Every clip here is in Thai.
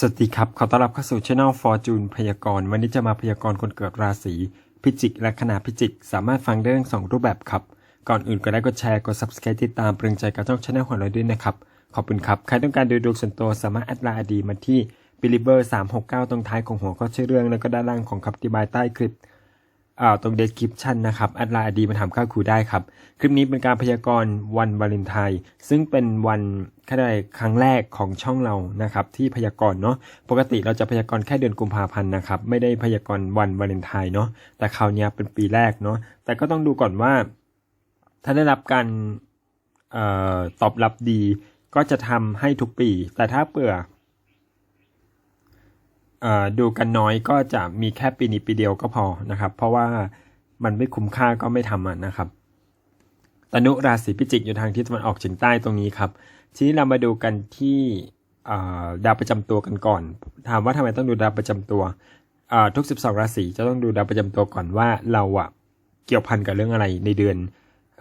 สวัสดีครับขอต้อนรับเข้าสู่ช่อง Fortune พยากรณ์วันนี้จะมาพยากรณ์คนเกิดราศีพิจิกและขนาพิจิก สามารถฟังได้ทั้งสองรูปแบบครับ ก่อนอื่นก็ได้กดแชร์กด subscribe ติดตามเปรึงใจกับช่องช่องของเราด้วยนะครับ ขอบคุณครับ ใครต้องการดูดวงส่วนตัวสามารถแอดไลน์อดีมาที่ b i l i b e r 369 ตรงท้ายของหัวข้อชื่อเรื่อง แล้วก็ด้านล่างของคำอธิบายใต้คลิป ตรง description นะครับแอดไลน์อดีมาถามข้าวครูได้ครับ คลิปนี้เป็นการพยากรณ์วันวาเลนไทน์ซึ่งเป็นวันแค่ได้ครั้งแรกของช่องเรานะครับที่พยากรณ์เนาะปกติเราจะพยากรณ์แค่เดือนกุมภาพันธ์นะครับไม่ได้พยากรณ์วันวาเลนไทน์เนาะแต่คราวนี้เป็นปีแรกเนาะแต่ก็ต้องดูก่อนว่า ถ้าได้รับการเออตอบรับดีก็จะทำให้ทุกปี แต่ถ้าเปื่อ ดูกันน้อยก็จะมีแค่ปีนี้ปีเดียวก็พอนะครับ เพราะว่ามันไม่คุ้มค่าก็ไม่ทำมันนะครับตนุราศีพิจิกอยู่ทางทิศตะวันออกเฉียงใต้ตรงนี้ครับ ทีนี้เรามาดูกันที่ดาวประจำตัวกันก่อน ถามว่าทำไมต้องดูดาวประจำตัวทุก 12 ราศีจะต้องดูดาวประจำตัวก่อนว่าเราอะเกี่ยวพันกับเรื่องอะไรในเดือน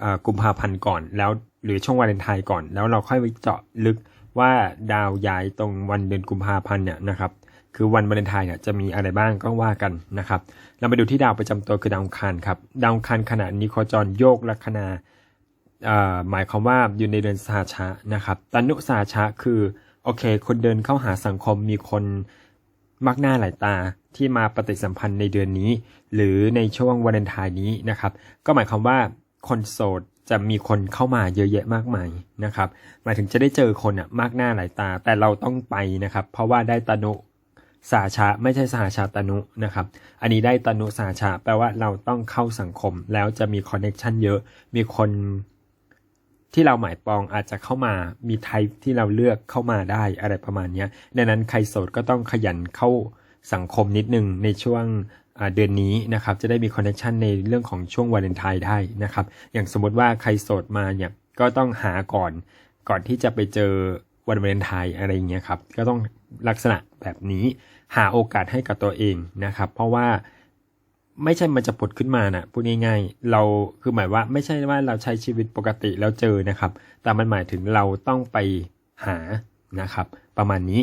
อกุมภาพันธ์ก่อน แล้วหรือช่วงวาเลนไทน์ก่อน แล้วเราค่อยไปเจาะลึกว่าดาวย้ายตรงวันเดือนกุมภาพันธ์เนี่ยนะครับ คือวันวาเลนไทน์เนี่ยจะมีอะไรบ้างก็ว่ากันนะครับ เรามาดูที่ดาวประจำตัวคือดาวคารครับ ดาวคารขณะนี้โคจรโยกลัคนาหมายความว่าอยู่ในเดือนสาชะนะครับตนุสาชะคือโอเค คนเดินเข้าหาสังคมมีคนมักหน้าหลายตาที่มาปฏิสัมพันธ์ในเดือนนี้ หรือในช่วงวาเลนไทน์นี้นะครับ ก็หมายความว่าคนโสดจะมีคนเข้ามาเยอะแยะมากมายนะครับหมายถึงจะได้เจอคนอะมากหน้าหลายตา แต่เราต้องไปนะครับ เพราะว่าได้ตนุ สาชาไม่ใช่สหชาตนุนะครับ อันนี้ได้ตนุสาชาแปลว่าเราต้องเข้าสังคม แล้วจะมีคอนเน็ชันเยอะ มีคนที่เราหมายปองอาจจะเข้ามา มีไทป์ที่เราเลือกเข้ามาได้อะไรประมาณนี้ยดังนั้นใครโสดก็ต้องขยันเข้าสังคมนิดนึงในช่วงเดือนนี้นะครับ จะได้มีคอนเน็ชันในเรื่องของช่วงวาเลนไทน์ได้นะครับ อย่างสมมติว่าใครโสดมาเนี่ยก็ต้องหาก่อน ก่อนที่จะไปเจอ วันวาเลนไทน์อะไรอย่างเงี้ยครับก็ต้องลักษณะแบบนี้หาโอกาสให้กับตัวเองนะครับ เพราะว่าไม่ใช่มันจะผุดขึ้นมานะพูดง่ายๆเราคือหมายว่าไม่ใช่ว่าเราใช้ชีวิตปกติแล้วเจอนะครับ แต่มันหมายถึงเราต้องไปหานะครับ ประมาณนี้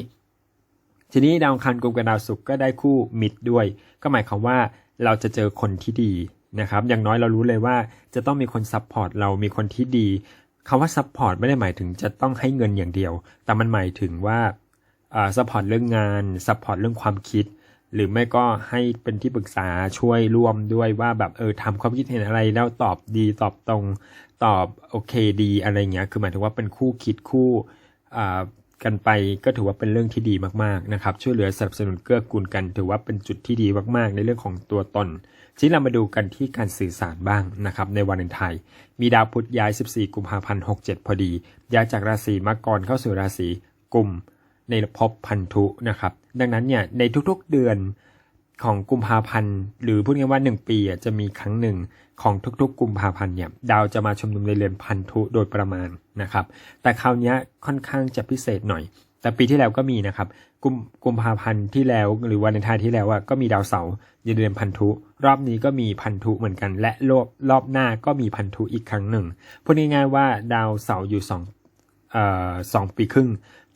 ทีนี้ดาวอังคารกลุ่มกับดาวศุกร์ก็ได้คู่มิตรด้วย ก็หมายความว่าเราจะเจอคนที่ดีนะครับ อย่างน้อยเรารู้เลยว่าจะต้องมีคนซัพพอร์ตเรามีคนที่ดี คำว่าซัพพอร์ตไม่ได้หมายถึงจะต้องให้เงินอย่างเดียว แต่มันหมายถึงว่าซัพพอร์ตเรื่องงานซัพพอร์ตเรื่องความคิด หรือไม่ก็ให้เป็นที่ปรึกษาช่วยร่วมด้วยว่าแบบเออทำความคิดเห็นอะไรแล้วตอบดีตอบตรงตอบโอเคดีอะไรเงี้ย คือหมายถึงว่าเป็นคู่คิดคู่ กันไปก็ถือว่าเป็นเรื่องที่ดีมากๆนะครับช่วยเหลือสนับสนุนเกื้อกูลกัน ถือว่าเป็นจุดที่ดีมากๆ ในเรื่องของตัวตนทีนี้เรามาดูกันที่การสื่อสารบ้างนะครับในวันเลนไทยมีดาวพุธย้าย 14 กุมภาพันธ์67 พอดีย้ายจากราศีมังกรเข้าสู่ราศีกุมในภพพันธุนะครับดังนั้นเนี่ยในทุกๆเดือน ของกุมภาพันธ์ หรือพูดง่ายๆว่า 1 ปีอะจะมีครั้งหนึ่งของทุกๆ กุมภาพันธ์เนี่ยดาวจะมาชุมนุมในเรือนพันธุโดยประมาณนะครับ แต่คราวนี้ค่อนข้างจะพิเศษหน่อย แต่ปีที่แล้วก็มีนะครับ กุมกุมภาพันธ์ที่แล้วหรือวันในทายที่แล้วอะก็มีดาวเสาร์ในเรือนพันธุ รอบนี้ก็มีพันธุเหมือนกัน และรอบรอบหน้าก็มีพันธุอีกครั้งหนึ่งพูดง่ายๆว่าดาวเสาร์อยู่สองเอ่อสองปีครึ่ง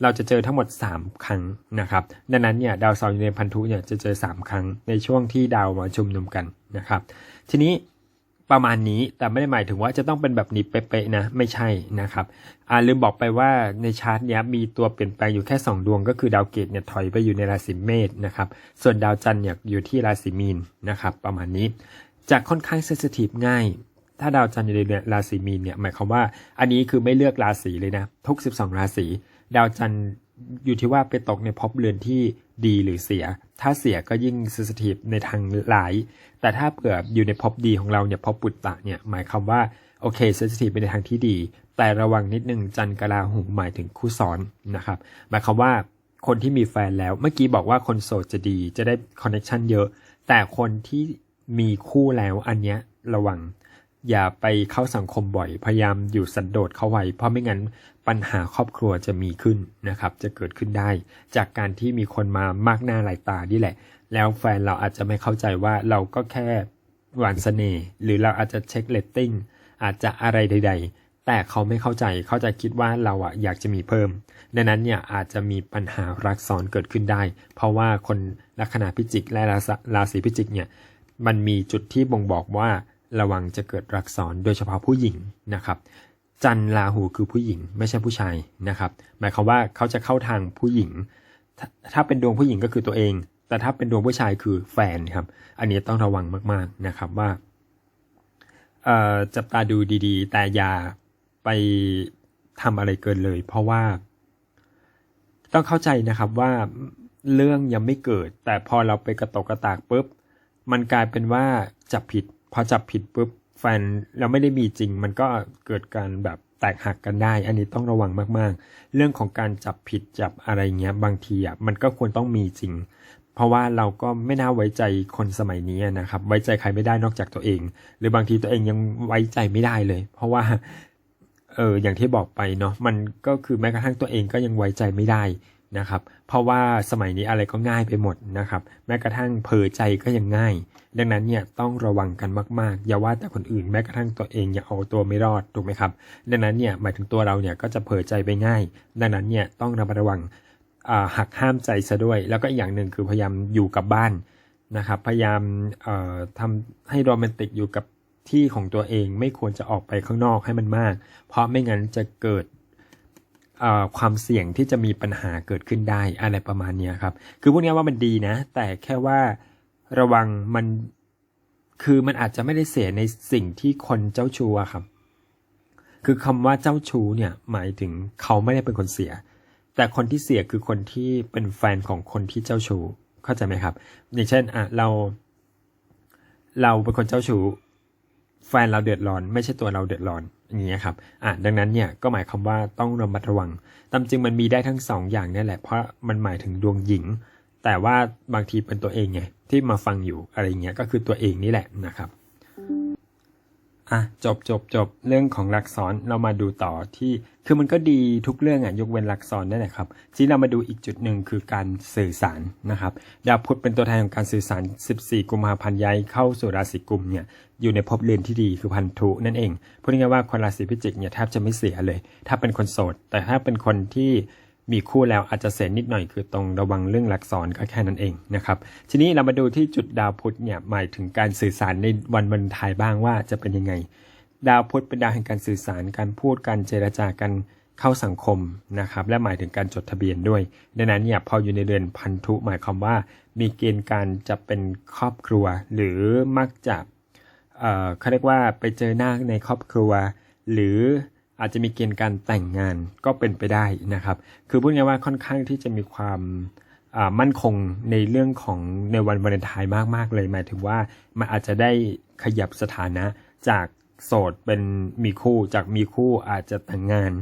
เราจะเจอทั้งหมด 3 ครั้งนะครับ ดังนั้นเนี่ยดาวเสาร์อยู่ในพันธุเนี่ยจะเจอ 3 ครั้งในช่วงที่ดาวมาชุมนุมกันนะครับ ทีนี้ประมาณนี้แต่ไม่ได้หมายถึงว่าจะต้องเป็นแบบนี้เป๊ะๆนะไม่ใช่นะครับอ่าลืมบอกไปว่าในชาร์ตเนี้ยมีตัวเปลี่ยนแปลงอยู่แค่ 2 ดวงก็คือดาวเกตเนี่ยถอยไปอยู่ในราศีเมษนะครับส่วนดาวจันทร์เนี่ยอยู่ที่ราศีมีนนะครับประมาณนี้จะค่อนข้างเซนซิทีฟง่าย ถ้าดาวจันทร์อยู่ในราศีมีนเนี่ยหมายความว่าอันนี้คือไม่เลือกราศีเลยนะทุก 12 ราศี ดาวจันทร์อยู่ที่ว่าไปตกในภพเรือนที่ดีหรือเสีย ถ้าเสียก็ยิ่งเซนซิทีฟในทางหลาย แต่ถ้าเผื่ออยู่ในภพดีของเราเนี่ยภพปุตตะเนี่ยหมายความว่าโอเคเซนซิทีฟไปในทางที่ดี แต่ระวังนิดนึงจันทร์กลาหูหมายถึงคู่ซ้อนนะครับหมายความว่าคนที่มีแฟนแล้วเมื่อกี้บอกว่าคนโสดจะดีจะได้คอนเนคชันเยอะ แต่คนที่มีคู่แล้วอันเนี้ยระวัง อย่าไปเข้าสังคมบ่อย พยายามอยู่สันโดษเข้าไว้ เพราะไม่งั้นปัญหาครอบครัวจะมีขึ้นนะครับ จะเกิดขึ้นได้ จากการที่มีคนมามากหน้าหลายตานี่แหละ แล้วแฟนเราอาจจะไม่เข้าใจว่าเราก็แค่หวานเสน่ห์หรือเราอาจจะเช็คเลตติ้งอาจจะอะไรใด ๆ แต่เขาไม่เข้าใจเขาจะคิดว่าเราอะอยากจะมีเพิ่ม ดังนั้นเนี่ยอาจจะมีปัญหารักซ้อนเกิดขึ้นได้ เพราะว่าคนลัคนาพิจิกและราศีพิจิกเนี่ยมันมีจุดที่บ่งบอกว่า ระวังจะเกิดรักซ้อนโดยเฉพาะผู้หญิงนะครับ จันทร์ราหูคือผู้หญิงไม่ใช่ผู้ชายนะครับ หมายความว่าเขาจะเข้าทางผู้หญิงถ้าถ้าเป็นดวงผู้หญิงก็คือตัวเอง แต่ถ้าเป็นดวงผู้ชายคือแฟนครับ อันนี้ต้องระวังมากๆนะครับว่าจับตาดูดีๆ แต่อย่าไปทำอะไรเกินเลย เพราะว่า ต้องเข้าใจนะครับว่าเรื่องยังไม่เกิด แต่พอเราไปกระตกกระตากปุ๊บมันกลายเป็นว่าจับผิด พอจับผิดปุ๊บแฟนเราไม่ได้มีจริง มันก็เกิดการแบบแตกหักกันได้ อันนี้ต้องระวังมากๆ เรื่องของการจับผิดจับอะไรเงี้ยบางทีอะมันก็ควรต้องมีจริง เพราะว่าเราก็ไม่น่าไว้ใจคนสมัยนี้นะครับ ไว้ใจใครไม่ได้นอกจากตัวเอง หรือบางทีตัวเองยังไว้ใจไม่ได้เลย เพราะว่าเอออย่างที่บอกไปเนาะมันก็คือแม้กระทั่งตัวเองก็ยังไว้ใจไม่ได้ นะครับ เพราะว่าสมัยนี้อะไรก็ง่ายไปหมดนะครับ แม้กระทั่งเผลอใจก็ยังง่าย ดังนั้นเนี่ยต้องระวังกันมากๆ อย่าว่าแต่คนอื่นแม้กระทั่งตัวเองอยังเอาตัวไม่รอดถูกไหมครับ ดังนั้นเนี่ยหมายถึงตัวเราเนี่ยก็จะเผลอใจไปง่าย ดังนั้นเนี่ยต้องระมัดระวังหักห้ามใจซะด้วย แล้วก็อีกอย่างหนึ่งคือพยายามอยู่กับบ้านนะครับ พยายามเอ่อทำให้โรแมนติกอยู่กับที่ของตัวเองไม่ควรจะออกไปข้างนอกให้มันมาก เพราะไม่งั้นจะเกิด ความเสี่ยงที่จะมีปัญหาเกิดขึ้นได้อะไรประมาณนี้ครับ คือพวกเนี้ยว่ามันดีนะ แต่แค่ว่าระวังมันคือมันอาจจะไม่ได้เสียในสิ่งที่คนเจ้าชู้ครับ คือคำว่าเจ้าชู้เนี่ยหมายถึงเขาไม่ได้เป็นคนเสีย แต่คนที่เสียคือคนที่เป็นแฟนของคนที่เจ้าชู้เข้าใจไหมครับ อย่างเช่นอะเรา เราเป็นคนเจ้าชู้แฟนเราเดือดร้อน ไม่ใช่ตัวเราเดือดร้อน อย่างเงี้ยครับอะดังนั้นเนี่ยก็หมายความว่าต้องระมัดระวังตามจริงมันมีได้ทั้งสองอย่างนี่แหละ เพราะมันหมายถึงดวงหญิง แต่ว่าบางทีเป็นตัวเองไงที่มาฟังอยู่อะไรเงี้ยก็คือตัวเองนี่แหละนะครับ อะจบจบจบเรื่องของหลักษรเรามาดูต่อที่ คือมันก็ดีทุกเรื่องอะยกเว้นหลักษรนั่นแหละครับทีนี้เรามาดูอีกจุดหนึ่งคือการสื่อสารนะครับดาวพุธเป็นตัวแทนของการสื่อสาร 14 กุมภาพันธ์ย้ายเข้าสู่ราศีกุมเนี่ยอยู่ในภพเรือนที่ดีคือพันธุนั่นเองพูดง่ายๆว่าคนราศีพิจิกเนี่ยแทบจะไม่เสียเลย ถ้าเป็นคนโสด แต่ถ้าเป็นคนที่ มีคู่แล้วอาจจะเสียนิดหน่อยคือตรงระวังเรื่องหลักษรก็แค่นั้นเองนะครับ ทีนี้เรามาดูที่จุดดาวพุธเนี่ยหมายถึงการสื่อสารในวันวันทายบ้างว่าจะเป็นยังไง ดาวพุธเป็นดาวแห่งการสื่อสารการพูดการเจรจากันเข้าสังคมนะครับและหมายถึงการจดทะเบียนด้วย ดังนั้นเนี่ยพออยู่ในเรือนพันธุหมายความว่า มีเกณฑ์การจะเป็นครอบครัว หรือมักจะเอ่อเขาเรียกว่าไปเจอหน้าในครอบครัว หรือ อาจจะมีเกณฑ์การแต่งงานก็เป็นไปได้นะครับ คือพูดง่ายว่าค่อนข้างที่จะมีความมั่นคงในเรื่องของในวันวาเลนไทน์มากๆ เลยหมายถึงว่ามันอาจจะได้ขยับสถานะจากโสดเป็นมีคู่จากมีคู่อาจจะแต่งงาน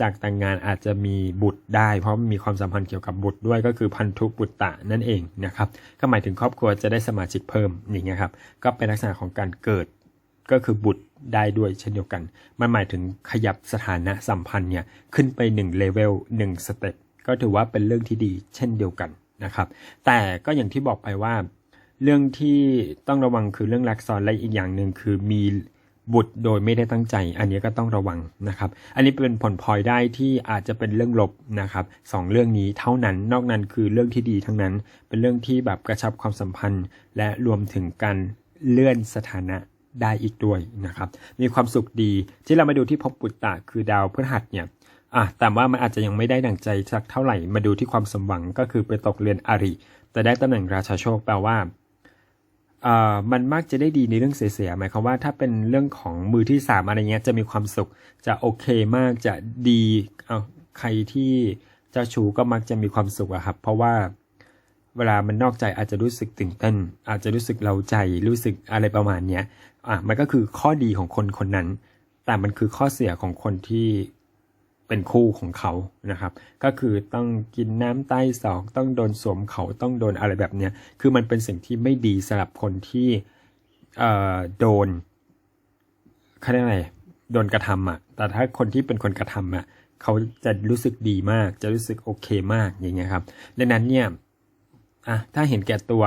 จากแต่งงานอาจจะมีบุตรได้ เพราะมีความสัมพันธ์เกี่ยวกับบุตรด้วยก็คือพันธุบุตตะนั่นเองนะครับก็หมายถึงครอบครัวจะได้สมาชิกเพิ่มอย่างเงี้ยครับก็เป็นลักษณะของการเกิด ก็คือบุตรได้ด้วยเช่นเดียวกัน มันหมายถึงขยับสถานะสัมพันธ์เนี่ยขึ้นไป1เลเวล1สเต็ปก็ถือว่าเป็นเรื่องที่ดีเช่นเดียวกันนะครับ แต่ก็อย่างที่บอกไปว่า เรื่องที่ต้องระวังคือเรื่องลักษรและอีกอย่างหนึ่งคือมีบุตรโดยไม่ได้ตั้งใจ อันนี้ก็ต้องระวังนะครับ อันนี้เป็นผลพลอยได้ที่อาจจะเป็นเรื่องลบนะครับสองเรื่องนี้เท่านั้น นอกนั้นคือเรื่องที่ดีทั้งนั้น เป็นเรื่องที่แบบกระชับความสัมพันธ์ และรวมถึงการเลื่อนสถานะ ได้อีกด้วยนะครับ มีความสุขดีที่เรามาดูที่ภพปุตตะคือดาวพฤหัสเนี่ยอะแต่ว่ามันอาจจะยังไม่ได้ดั่งใจสักเท่าไหร่มาดูที่ความสมหวังก็คือไปตกเรือนอริแต่ได้ตำแหน่งราชาโชคแปลว่าเอ่อมันมักจะได้ดีในเรื่องเสียๆหมายความว่าถ้าเป็นเรื่องของมือที่สามอะไรเงี้ยจะมีความสุขจะโอเคมากจะดีเอาใครที่เจ้าชูก็มักจะมีความสุขอะครับ เพราะว่า เวลามันนอกใจอาจจะรู้สึกตื่นเต้น อาจจะรู้สึกเราใจรู้สึกอะไรประมาณเนี้ยอะมันก็คือข้อดีของคนคนนั้น แต่มันคือข้อเสียของคนที่เป็นคู่ของเขานะครับ ก็คือต้องกินน้ำใต้ศอกต้องโดนสวมเขาต้องโดนอะไรแบบเนี้ยคือมันเป็นสิ่งที่ไม่ดีสำหรับคนที่เอ่อโดนเขาเรียกอะไรโดนกระทำอะ แต่ถ้าคนที่เป็นคนกระทำอะเขาจะรู้สึกดีมาก จะรู้สึกโอเคมากอย่างเงี้ยครับดังนั้นเนี่ย อะถ้าเห็นแก่ตัว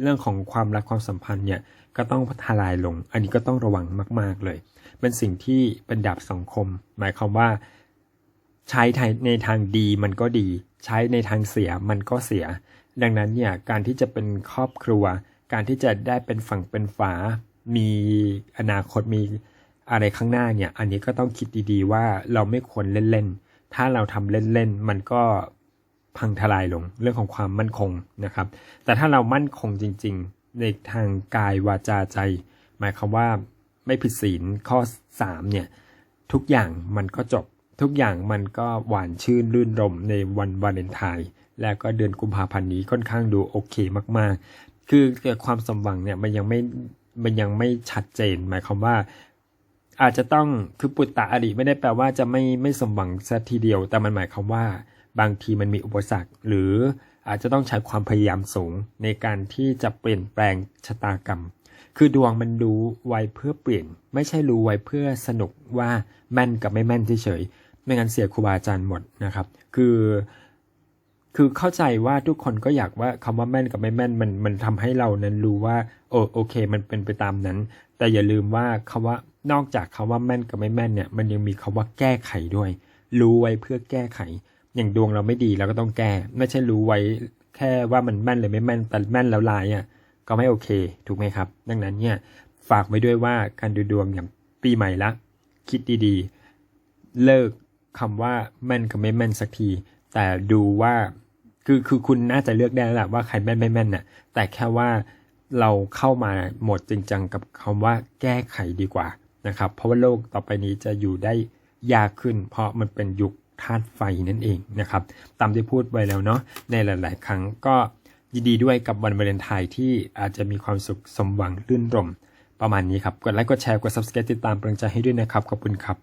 เรื่องของความรักความสัมพันธ์เนี่ยก็ต้องทลายลง อันนี้ก็ต้องระวังมาก ๆเลย เป็นสิ่งที่เป็นดาบสองคม หมายความว่า ใช้ในทางดีมันก็ดี ใช้ในทางเสียมันก็เสีย ดังนั้นเนี่ยการที่จะเป็นครอบครัว การที่จะได้เป็นฝั่งเป็นฝา มีอนาคตมีอะไรข้างหน้าเนี่ย อันนี้ก็ต้องคิดดีๆว่าเราไม่ควรเล่นๆ ถ้าเราทำเล่นๆ มันก็ พังทลายลงเรื่องของความมั่นคงนะครับ แต่ถ้าเรามั่นคงจริง ๆ ในทางกายวาจาใจ หมายความว่าไม่ผิดศีลข้อ3เนี่ยทุกอย่างมันก็จบ ทุกอย่างมันก็หวานชื่นรื่นรมในวันวาเลนไทน์และก็เดือนกุมภาพันธ์นี้ค่อนข้างดูโอเคมากๆ คือความสมหวังเนี่ยมันยังไม่มันยังไม่ชัดเจน หมายความว่าอาจจะต้องคือปุตตะอริไม่ได้แปลว่าจะไม่ไม่สมหวังสัทีเดียว แต่มันหมายความว่า บางทีมันมีอุปสรรค หรืออาจจะต้องใช้ความพยายามสูงในการที่จะเปลี่ยนแปลงชะตากรรม คือดวงมันรู้ไว้เพื่อเปลี่ยน ไม่ใช่รู้ไว้เพื่อสนุกว่าแม่นกับไม่แม่นเฉยๆไม่งั้นเสียครูบาอาจารย์หมดนะครับ คือคือเข้าใจว่าทุกคนก็อยากว่าคำว่าแม่นกับไม่แม่นมันมันทำให้เรานั้นรู้ว่าโอโอเค มันเป็นไปตามนั้น แต่อย่าลืมว่าคำว่านอกจากคำว่าแม่นกับไม่แม่นเนี่ย มันยังมีคำว่าแก้ไขด้วย รู้ไว้เพื่อแก้ไข อย่างดวงเราไม่ดีเราก็ต้องแก้ ไม่ใช่รู้ไว้แค่ว่ามันแม่นหรือไม่แม่นแต่แม่นแล้วลายอะก็ไม่โอเค ถูกไหมครับ ดังนั้นเนี่ยฝากไว้ด้วยว่าการดูดวงอย่างปีใหม่ละ คิดดีๆ เลิกคำว่าแม่นกับไม่แม่นสักที แต่ดูว่าคือคือคุณน่าจะเลือกได้แล้วแหละว่าใครแม่นไม่แม่นน่ะ แต่แค่ว่าเราเข้ามาหมดจริงจังกับคำว่าแก้ไขดีกว่านะครับ เพราะว่าโลกต่อไปนี้จะอยู่ได้ยากขึ้น เพราะมันเป็นยุค ธาตุไฟนั่นเองนะครับ ตามที่พูดไปแล้วเนาะในหลาย ๆ ครั้งก็ยินดีด้วยกับวันวาเลนไทน์ที่อาจจะมีความสุขสมหวังรื่นรม ประมาณนี้ครับ กดไลค์กดแชร์กด subscribe ติดตามเป็นกำลังใจให้ด้วยนะครับ ขอบคุณครับ